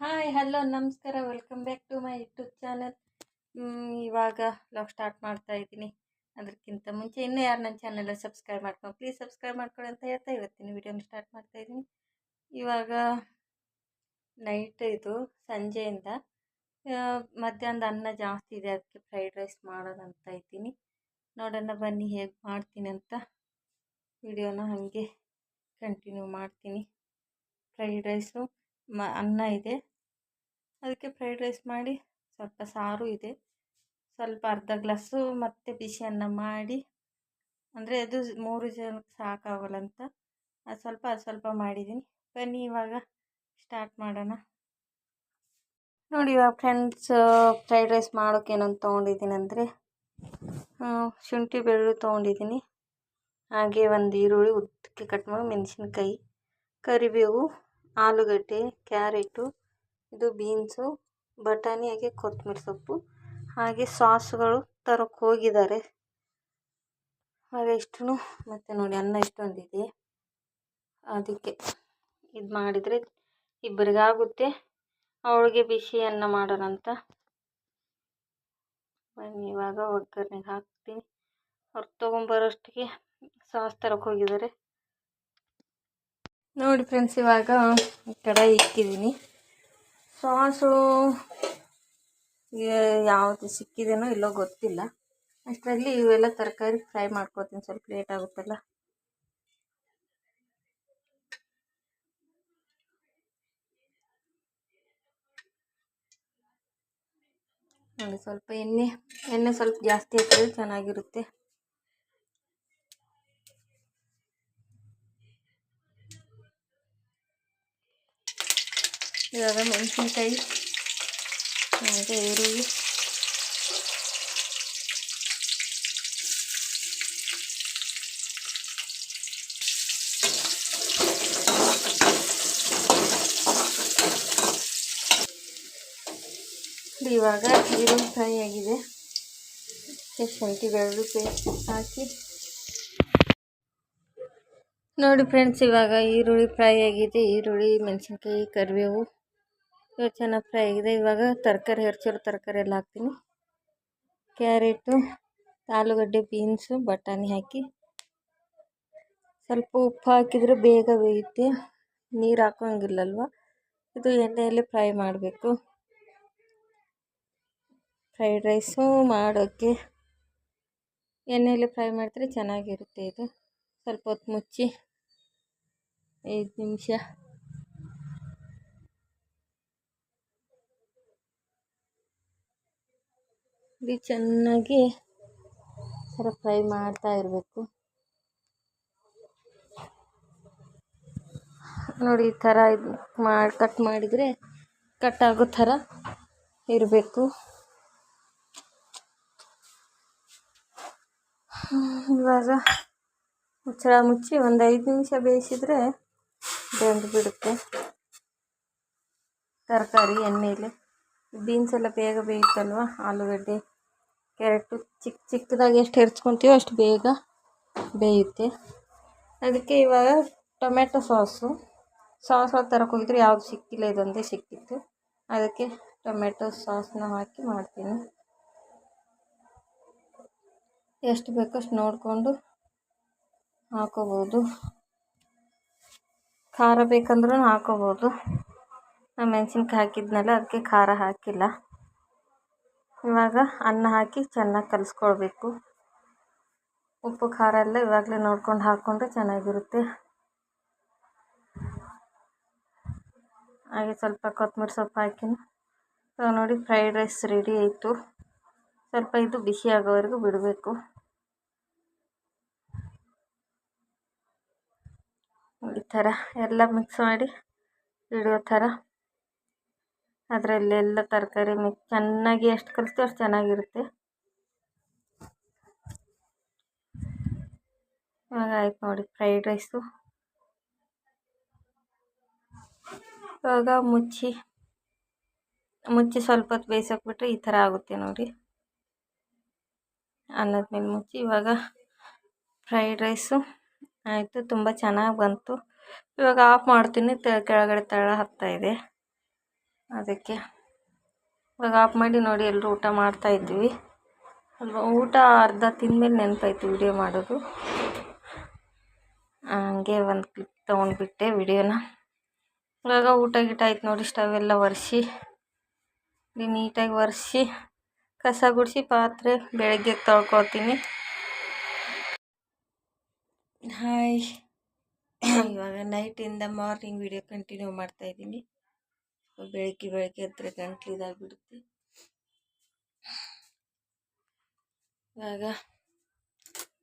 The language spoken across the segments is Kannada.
ಹಾಯ್ ಹಲೋ ನಮಸ್ಕಾರ. Welcome back to my YouTube channel ಇವಾಗ ಲಾಗ್ ಸ್ಟಾರ್ಟ್ ಮಾಡ್ತಾ ಇದ್ದೀನಿ. ಅದಕ್ಕಿಂತ ಮುಂಚೆ ಇನ್ನೂ ಯಾರು ನನ್ನ ಚಾನಲ್ ಸಬ್ಸ್ಕ್ರೈಬ್ ಮಾಡ್ಕೊಂಡು ಪ್ಲೀಸ್ ಸಬ್ಸ್ಕ್ರೈಬ್ ಮಾಡ್ಕೊಳ್ಳಿ ಅಂತ ಹೇಳ್ತಾ ಇವತ್ತಿನ ವಿಡಿಯೋನ ಸ್ಟಾರ್ಟ್ ಮಾಡ್ತಾ ಇದ್ದೀನಿ. ಇವಾಗ ನೈಟ್ ಇದು, ಸಂಜೆಯಿಂದ. ಮಧ್ಯಾಹ್ನದ ಅನ್ನ ಜಾಸ್ತಿ ಇದೆ, ಅದಕ್ಕೆ ಫ್ರೈಡ್ ರೈಸ್ ಮಾಡೋಣ ಅಂತ ಇದ್ದೀನಿ. ನೋಡೋಣ ಬನ್ನಿ ಹೇಗೆ ಮಾಡ್ತೀನಿ ಅಂತ. ವಿಡಿಯೋನ ಹಾಗೆ ಕಂಟಿನ್ಯೂ ಮಾಡ್ತೀನಿ. ಫ್ರೈಡ್ ರೈಸು ಮ, ಅನ್ನ ಇದೆ. ಅದಕ್ಕೆ ಫ್ರೈಡ್ ರೈಸ್ ಮಾಡಿ ಸ್ವಲ್ಪ ಸಾರು ಇದೆ. ಸ್ವಲ್ಪ ಅರ್ಧ ಗ್ಲಾಸು ಮತ್ತು ಬಿಸಿ ಅನ್ನ ಮಾಡಿ, ಅಂದರೆ ಅದು ಮೂರು ಜನಕ್ಕೆ ಸಾಕಾಗಲ್ಲ ಅಂತ ಅದು ಸ್ವಲ್ಪ ಅದು ಸ್ವಲ್ಪ ಮಾಡಿದ್ದೀನಿ. ಬನ್ನಿ ಇವಾಗ ಸ್ಟಾರ್ಟ್ ಮಾಡೋಣ. ನೋಡಿ ಇವಾಗ ಫ್ರೆಂಡ್ಸ್ ಫ್ರೈಡ್ ರೈಸ್ ಮಾಡೋಕೆ ಏನಂತ ತೊಗೊಂಡಿದ್ದೀನಿ ಅಂದರೆ ಶುಂಠಿ ಬೆಳ್ಳುಳ್ಳಿ ತೊಗೊಂಡಿದ್ದೀನಿ. ಹಾಗೆ ಒಂದು ಈರುಳ್ಳಿ, ಉದ್ದಕ್ಕೆ ಕಟ್ ಮಾಡಿ ಮೆಣಸಿನ್ಕಾಯಿ, ಕರಿಬೇವು, ಆಲೂಗಡ್ಡೆ, ಕ್ಯಾರೆಟು ಇದು ಬೀನ್ಸು, ಬಟಾಣಿ, ಹಾಗೆ ಕೊತ್ತಂಬರಿ ಸೊಪ್ಪು. ಹಾಗೆ ಸಾಸ್ಗಳು ತರೋಕ್ಕೆ ಹೋಗಿದ್ದಾರೆ. ಹಾಗೆ ಇಷ್ಟು ಮತ್ತು ನೋಡಿ, ಅನ್ನ ಇಷ್ಟೊಂದಿದೆ. ಅದಕ್ಕೆ ಇದು ಮಾಡಿದರೆ ಇಬ್ಬರಿಗಾಗುತ್ತೆ. ಅವಳಿಗೆ ಬಿಸಿ ಅನ್ನ ಮಾಡೋಣ ಅಂತ. ಬನ್ನಿ, ಇವಾಗ ಒಗ್ಗರಣೆಗೆ ಹಾಕ್ತೀನಿ. ಅವ್ರು ತೊಗೊಂಬರೋಷ್ಟಿಗೆ ಸಾಸ್ ತರಕ್ಕೆ ಹೋಗಿದ್ದಾರೆ. ನೋಡಿ ಫ್ರೆಂಡ್ಸ್ ಇವಾಗ ಕಡಾಯಿ ಇಕ್ಕಿದ್ದೀನಿ. ಸಾಸು ಯಾವುದು ಸಿಕ್ಕಿದೇನೋ ಇಲ್ಲೋ ಗೊತ್ತಿಲ್ಲ. ಅಷ್ಟರಲ್ಲಿ ಇವೆಲ್ಲ ತರಕಾರಿ ಫ್ರೈ ಮಾಡ್ಕೊತೀನಿ ಸ್ವಲ್ಪ ಲೇಟ್ ಆಗುತ್ತಲ್ಲ. ಸ್ವಲ್ಪ ಎಣ್ಣೆ ಎಣ್ಣೆ ಸ್ವಲ್ಪ ಜಾಸ್ತಿ ಹಾಕಿದ್ರೆ ಚೆನ್ನಾಗಿರುತ್ತೆ. ಇವಾಗ ಮೆಣಸಿನ್ಕಾಯಿ. ಮತ್ತು ಈರುಳ್ಳಿ. ಇವಾಗ ಈರುಳ್ಳಿ ಫ್ರೈ ಆಗಿದೆ. ಶುಂಠಿ ಬೆಳ್ಳುಳ್ಳಿ ಪೇಸ್ಟ್ ಹಾಕಿ. ನೋಡಿ ಫ್ರೆಂಡ್ಸ್, ಇವಾಗ ಈರುಳ್ಳಿ ಫ್ರೈ ಆಗಿದೆ. ಈರುಳ್ಳಿ, ಮೆಣಸಿನ್ಕಾಯಿ, ಕರಿಬೇವು. ಇವಾಗ ಚೆನ್ನಾಗಿ ಫ್ರೈ ಆಗಿದೆ. ಇವಾಗ ತರಕಾರಿ ಹೆಚ್ಚಿರೋ ತರಕಾರಿ ಎಲ್ಲ ಹಾಕ್ತೀನಿ. ಕ್ಯಾರೆಟು, ಆಲೂಗಡ್ಡೆ, ಬೀನ್ಸು, ಬಟಾಣಿ ಹಾಕಿ. ಸ್ವಲ್ಪ ಉಪ್ಪು ಹಾಕಿದರೆ ಬೇಗ ಬೇಯುತ್ತೆ. ನೀರು ಹಾಕೋಂಗಿಲ್ಲಲ್ವ? ಇದು ಎಣ್ಣೆಯಲ್ಲಿ ಫ್ರೈ ಮಾಡಬೇಕು. ಫ್ರೈಡ್ ರೈಸು ಮಾಡೋಕ್ಕೆ ಎಣ್ಣೆಯಲ್ಲಿ ಫ್ರೈ ಮಾಡಿದ್ರೆ ಚೆನ್ನಾಗಿರುತ್ತೆ ಇದು. ಸ್ವಲ್ಪ ಹೊತ್ತು ಮುಚ್ಚಿ ಐದು ನಿಮಿಷ. ಇದು ಚೆನ್ನಾಗಿ ಸರ ಫ್ರೈ ಮಾಡ್ತಾ ಇರಬೇಕು. ನೋಡಿ ಈ ಥರ ಇದು ಮಾಡಿ ಕಟ್ ಮಾಡಿದರೆ ಕಟ್ ಆಗೋ ಥರ ಇರಬೇಕು. ಇವಾಗ ಮುಚ್ಚಳ ಮುಚ್ಚಿ ಒಂದು ಐದು ನಿಮಿಷ ಬೇಯಿಸಿದರೆ ಬೆಂದು ಬಿಡುತ್ತೆ ತರಕಾರಿ ಎಣ್ಣೆಯಲ್ಲಿ ಬೀನ್ಸ್ ಎಲ್ಲ ಬೇಗ ಬೇಯುತ್ತಲ್ವ ಆಲೂಗಡ್ಡೆ, ಕ್ಯಾರೆಟು. ಚಿಕ್ಕ ಚಿಕ್ಕದಾಗಿ ಎಷ್ಟು ಹೆರ್ಚ್ಕೊತೀವೋ ಅಷ್ಟು ಬೇಗ ಬೇಯುತ್ತೆ. ಅದಕ್ಕೆ ಇವಾಗ ಟೊಮೆಟೊ ಸಾಸು. ಸಾಸ್ ತರಕ್ಕೆ ಹೋಗಿದ್ರೆ ಯಾವುದು ಸಿಕ್ಕಿಲ್ಲ, ಇದೊಂದೇ ಸಿಕ್ಕಿತ್ತು. ಅದಕ್ಕೆ ಟೊಮೆಟೊ ಸಾಸನ್ನ ಹಾಕಿ ಮಾಡ್ತೀನಿ. ಎಷ್ಟು ಬೇಕೋ ಅಷ್ಟು ನೋಡಿಕೊಂಡು ಹಾಕೋಬೋದು. ಖಾರ ಬೇಕಂದ್ರೂ ಹಾಕೋಬೋದು. ಮೆಣಸಿನ್ಕಾಯಿ ಹಾಕಿದ್ನಲ್ಲ ಅದಕ್ಕೆ ಖಾರ ಹಾಕಿಲ್ಲ. ಇವಾಗ ಅನ್ನ ಹಾಕಿ ಚೆನ್ನಾಗಿ ಕಲಸ್ಕೊಳ್ಬೇಕು. ಉಪ್ಪು, ಖಾರ ಎಲ್ಲ ಇವಾಗಲೇ ನೋಡ್ಕೊಂಡು ಹಾಕ್ಕೊಂಡ್ರೆ ಚೆನ್ನಾಗಿರುತ್ತೆ. ಹಾಗೆ ಸ್ವಲ್ಪ ಕೊತ್ತಂಬರಿ ಸೊಪ್ಪು ಹಾಕಿ ನೋಡಿ ಫ್ರೈಡ್ ರೈಸ್ ರೆಡಿ ಆಯಿತು. ಸ್ವಲ್ಪ ಇದು ಬಿಸಿ ಆಗೋವರೆಗೂ ಬಿಡಬೇಕು. ಈ ಥರ ಎಲ್ಲ ಮಿಕ್ಸ್ ಮಾಡಿ, ಇಡೋ ಥರ. ಅದರಲ್ಲೆಲ್ಲ ತರಕಾರಿ ಮಿಕ್ಸ್ ಚೆನ್ನಾಗಿ ಎಷ್ಟು ಕಲಿಸ್ತೀವಿ ಅಷ್ಟು ಚೆನ್ನಾಗಿರುತ್ತೆ. ಇವಾಗ ಆಯ್ತು ನೋಡಿ ಫ್ರೈಡ್ ರೈಸು. ಇವಾಗ ಮುಚ್ಚಿ ಮುಚ್ಚಿ ಸ್ವಲ್ಪ ಹೊತ್ತು ಬೇಯಿಸೋಕ್ಬಿಟ್ರೆ ಈ ಥರ ಆಗುತ್ತೆ ನೋಡಿ. ಅನ್ನದ ಮೇಲೆ ಮುಚ್ಚಿ ಇವಾಗ ಫ್ರೈಡ್ ರೈಸು ಆಯಿತು, ತುಂಬ ಚೆನ್ನಾಗಿ ಬಂತು. ಇವಾಗ ಆಫ್ ಮಾಡ್ತೀನಿ, ತ, ಕೆಳಗಡೆ ತಳ ಹತ್ತಾ ಇದೆ. ಅದಕ್ಕೆ ಇವಾಗ ಆಫ್ ಮಾಡಿ ನೋಡಿ ಎಲ್ಲರೂ ಊಟ ಮಾಡ್ತಾ ಇದ್ವಿ. ಅಲ್ವಾ ಊಟ ಅರ್ಧ ತಿಂದಮೇಲೆ ನೆನಪಾಯ್ತು ವಿಡಿಯೋ ಮಾಡೋದು. ಹಂಗೆ ಒಂದು ಕ್ಲಿಪ್ ತೊಗೊಂಡ್ಬಿಟ್ಟೆ ವಿಡಿಯೋನ ಇವಾಗ ಊಟ ಗೀಟ ಆಯ್ತು ನೋಡಿ ಸ್ಟವ್ ಎಲ್ಲ ಒರೆಸಿ ನೀಟಾಗಿ ಒರೆಸಿ ಕಸ ಗುಡಿಸಿ ಪಾತ್ರೆ ಬೆಳಗ್ಗೆ ತೊಳ್ಕೊತೀನಿ. ಹಾಯ್ ಇವಾಗ ನೈಟಿಂದ ಮಾರ್ನಿಂಗ್ ವಿಡಿಯೋ ಕಂಟಿನ್ಯೂ ಮಾಡ್ತಾ ಇದ್ದೀನಿ ಬೆಳಗ್ಗೆ ಬೆಳಗ್ಗೆ ಹತ್ರ ಗಂಟ್ಲು ಇದಾಗ್ಬಿಡುತ್ತೆ. ಇವಾಗ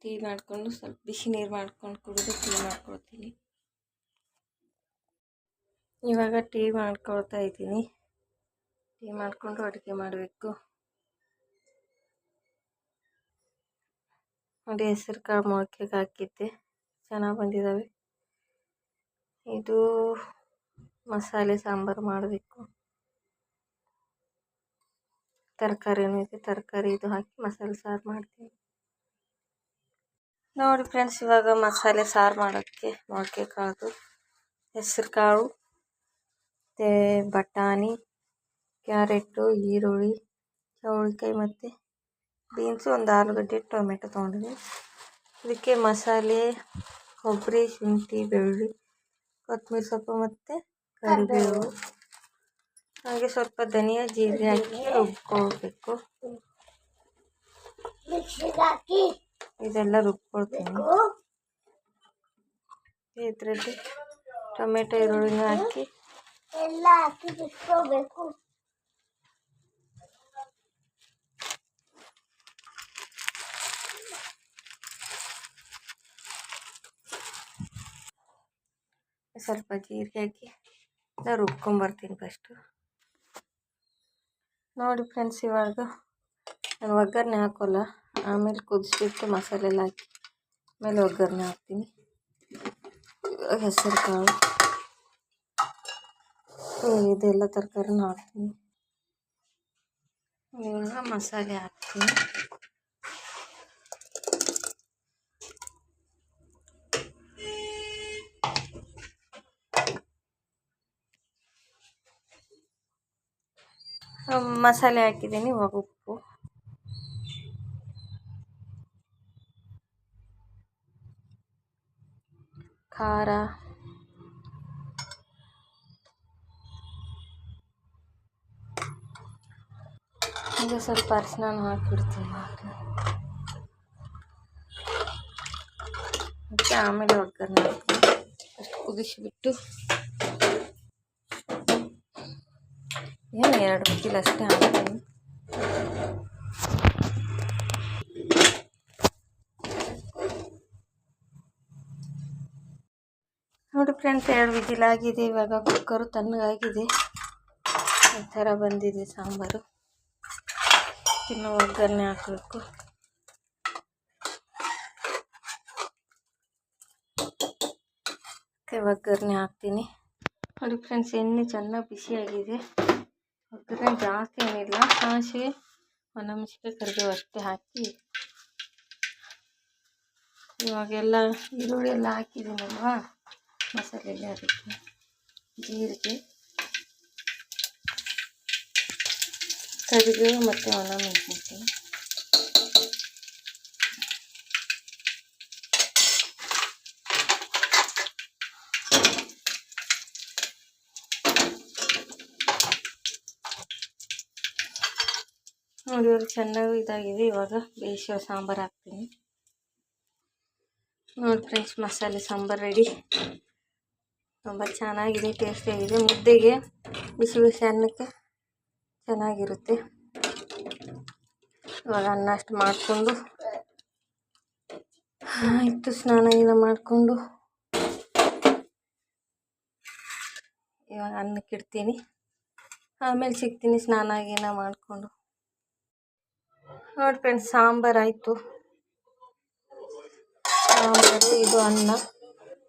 ಟೀ ಮಾಡಿಕೊಂಡು ಸ್ವಲ್ಪ ಬಿಸಿ ನೀರು ಮಾಡ್ಕೊಂಡು ಕುಡಿದು ಟೀ ಮಾಡ್ಕೊಳ್ತೀನಿ. ಇವಾಗ ಟೀ ಮಾಡ್ಕೊಳ್ತಾ ಇದ್ದೀನಿ. ಟೀ ಮಾಡಿಕೊಂಡು ಅಡುಗೆ ಮಾಡಬೇಕು. ನೋಡಿ ಹೆಸರು ಕಾಳು ಮೊಳಕೆಗೆ ಹಾಕಿದ್ದೆ. ಚೆನ್ನಾಗಿ ಬಂದಿದ್ದಾವೆ ಇದು ಮಸಾಲೆ ಸಾಂಬಾರು ಮಾಡಬೇಕು. ತರಕಾರಿನೂ ಇದೆ ತರಕಾರಿ ಇದು ಹಾಕಿ ಮಸಾಲೆ ಸಾರು ಮಾಡ್ತೀನಿ ನೋಡಿ ಫ್ರೆಂಡ್ಸ್, ಇವಾಗ ಮಸಾಲೆ ಸಾರು ಮಾಡೋಕ್ಕೆ ಮೊಳಕೆ ಕಾಳು ಹೆಸರು ಕಾಳು, ಮತ್ತು ಬಟಾಣಿ, ಕ್ಯಾರೆಟು, ಈರುಳ್ಳಿ, ಚೌಳಿಕಾಯಿ ಮತ್ತು ಬೀನ್ಸು, ಒಂದು ಆಲೂಗಡ್ಡೆ, ಟೊಮೆಟೊ ತೊಗೊಂಡಿದ್ದೀನಿ ಇದಕ್ಕೆ ಮಸಾಲೆ, ಕೊಬ್ಬರಿ, ಶುಂಠಿ, ಬೆಳ್ಳುಳ್ಳಿ, ಕೊತ್ತಂಬರಿ ಸೊಪ್ಪು ಮತ್ತು ಕರಿಬೇವು ಹಾಗೆ ಸ್ವಲ್ಪ ಧನಿಯಾ ಜೀರಿಗೆ ಹಾಕಿ ರುಬ್ಕೊಳ್ಬೇಕು ಇದೆಲ್ಲ ರುಬ್ಕೊಳ್ತೀನಿ ಇದರಲ್ಲಿ ಟೊಮೆಟೊ ಈರುಳ್ಳಿನ ಹಾಕಿ ಎಲ್ಲ ಹಾಕಿ ಬಿಟ್ಕೋಬೇಕು ಸ್ವಲ್ಪ ಜೀರಿಗೆ ಹಾಕಿ ಎಲ್ಲ ರುಬ್ಕೊಂಬರ್ತೀನಿ ಫಸ್ಟು ನೋಡಿ ಫ್ರೆಂಡ್ಸ್ ಇವಾಗ ನಾನು ಒಗ್ಗರಣೆ ಹಾಕೋಲ್ಲ. ಆಮೇಲೆ ಕುದಿಸ್ಬಿಟ್ಟು ಮಸಾಲೆ ಎಲ್ಲ ಹಾಕಿ ಆಮೇಲೆ ಒಗ್ಗರಣೆ ಹಾಕ್ತೀನಿ. ಹೆಸರು ಕಾಳು. ಇದೆಲ್ಲ ತರಕಾರಿನೂ ಹಾಕ್ತೀನಿ. ಇವಾಗ ಮಸಾಲೆ ಹಾಕ್ತೀನಿ. ಮಸಾಲೆ ಹಾಕಿದ್ದೀನಿ, ಇವಾಗ ಉಪ್ಪು. ಖಾರ. ಈಗ ಸ್ವಲ್ಪ ಅರಿಶಿನ ಹಾಕಿಬಿಡ್ತೀನಿ ಅದಕ್ಕೆ ಆಮೇಲೆ ಒಗ್ಗರಣೆ ಹಾಕ್ತೀನಿ. ಅಷ್ಟು ಕುದಿಸಿಬಿಟ್ಟು. ಎರಡು ವಿಜಿಲ್ ಅಷ್ಟೇ ಹಾಕ್ತೀನಿ. ನೋಡಿ ಫ್ರೆಂಡ್ಸ್, ಎರಡು ವಿಜಿಲ್ ಆಗಿದೆ. ಇವಾಗ ಕುಕ್ಕರು ತಣ್ಣಗಾಗಿದೆ. ಈ ಥರ ಬಂದಿದೆ ಸಾಂಬಾರು. ಇನ್ನು ಒಗ್ಗರಣೆ ಹಾಕಬೇಕು. ಒಗ್ಗರಣೆ ಹಾಕ್ತೀನಿ. ನೋಡಿ ಫ್ರೆಂಡ್ಸ್, ಎಣ್ಣೆ ಚೆನ್ನಾಗಿ ಬಿಸಿಯಾಗಿದೆ. ಒಗ್ಗರಣೆ ಜಾಸ್ತಿ ಏನಿಲ್ಲ. ಸಾಸಿವೆ ಒಣಮೆಣಸಿಗೆ ಕರಿಬೇವು ಅಷ್ಟೇ ಹಾಕಿ. ಇವಾಗೆಲ್ಲ ಈರುಳ್ಳಿ ಎಲ್ಲ ಹಾಕಿದ್ದೀನಲ್ವಾ? ಮಸಾಲೆಗೆ ಅದಕ್ಕೆ. ಜೀರಿಗೆ. ಕರಿಬೇವು ಮತ್ತು ಒಣಮೆಣಸಿನ್ಕಾಯಿ ಇವಾಗ ಚೆನ್ನಾಗಿ ಇದಾಗಿದೆ. ಇವಾಗ ಬೇಯಿಸೋ ಸಾಂಬಾರು ಹಾಕ್ತೀನಿ. ನೋಡಿ ಫ್ರೆಂಡ್ಸ್, ಮಸಾಲೆ ಸಾಂಬಾರು ರೆಡಿ ತುಂಬ ಚೆನ್ನಾಗಿದೆ ಟೇಸ್ಟಿಯಾಗಿದೆ ಮುದ್ದೆಗೆ ಬಿಸಿ ಬಿಸಿ ಅನ್ನಕ್ಕೆ ಚೆನ್ನಾಗಿರುತ್ತೆ. ಇವಾಗ ಅನ್ನ ಅಷ್ಟು ಮಾಡಿಕೊಂಡು ಇತ್ತು ಸ್ನಾನ ಎಲ್ಲ ಮಾಡಿಕೊಂಡು, ಇವಾಗ ಅನ್ನಕ್ಕೆ ಇಡ್ತೀನಿ. ಆಮೇಲೆ ಸಿಗ್ತೀನಿ ಸ್ನಾನ ಗೀನ ಮಾಡಿಕೊಂಡು. ನೋಡಿ ಫ್ರೆಂಡ್ಸ್ ಸಾಂಬಾರು ಆಯಿತು. ಸಾಂಬಾರು, ಇದು ಅನ್ನ.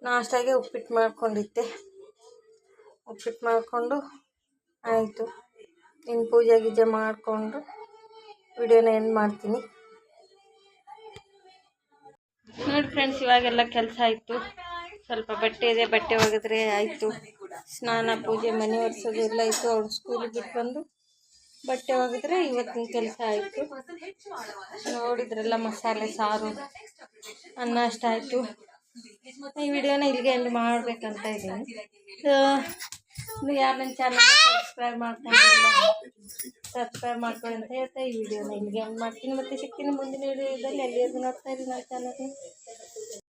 ನಾಷ್ಟಾಗೆ ಉಪ್ಪಿಟ್ಟು ಮಾಡ್ಕೊಂಡಿದ್ದೆ. ಉಪ್ಪಿಟ್ಟು ಮಾಡಿಕೊಂಡು ಆಯಿತು. ಇನ್ನು ಪೂಜೆ ಗೀಜೆ ಮಾಡಿಕೊಂಡು ವಿಡಿಯೋನ ಎಂಡ್ ಮಾಡ್ತೀನಿ. ನೋಡಿ ಫ್ರೆಂಡ್ಸ್ ಇವಾಗೆಲ್ಲ ಕೆಲಸ ಆಯಿತು. ಸ್ವಲ್ಪ ಬಟ್ಟೆ ಇದೆ, ಬಟ್ಟೆ ಒಗೆದ್ರೆ ಆಯಿತು. ಸ್ನಾನ, ಪೂಜೆ, ಮನೆ ಒರೆಸೋದು ಎಲ್ಲ ಇತ್ತು ಅವ್ರು ಸ್ಕೂಲಿಗೆ ಬಿಟ್ಟು ಬಂದು ಬಟ್ಟೆ ಒಗೆದ್ರೆ ಇವತ್ತಿನ ಕೆಲಸ ಆಯಿತು. ನೋಡಿದ್ರಲ್ಲ ಮಸಾಲೆ, ಸಾರು, ಅನ್ನ ಅಷ್ಟಾಯಿತು ಈ ವಿಡಿಯೋನ ಇಲ್ಲಿಗೆ ಎಂಡ್ ಮಾಡಬೇಕಂತ ಇದ್ದೀನಿ. ಇನ್ನು ಯಾರು ನನ್ನ ಚಾನಲ್ ಸಬ್ಸ್ಕ್ರೈಬ್ ಮಾಡ್ಕೊಂಡಿಲ್ಲ ಸಬ್ಸ್ಕ್ರೈಬ್ ಮಾಡ್ಕೊಳ್ಳಿ ಅಂತ ಹೇಳ್ತಾ ಈ ವಿಡಿಯೋನ ಇಲ್ಲಿಗೆ ಎಂಡ್ ಮಾಡ್ತೀನಿ. ಮತ್ತೆ ಸಿಕ್ಕಿನ ಮುಂದಿನ ವಿಡಿಯೋದಲ್ಲಿ. ಎಲ್ಲಿವರೆಗೂ ನೋಡ್ತಾ ಇರಿ ನನ್ನ ಚಾನಲ್ನ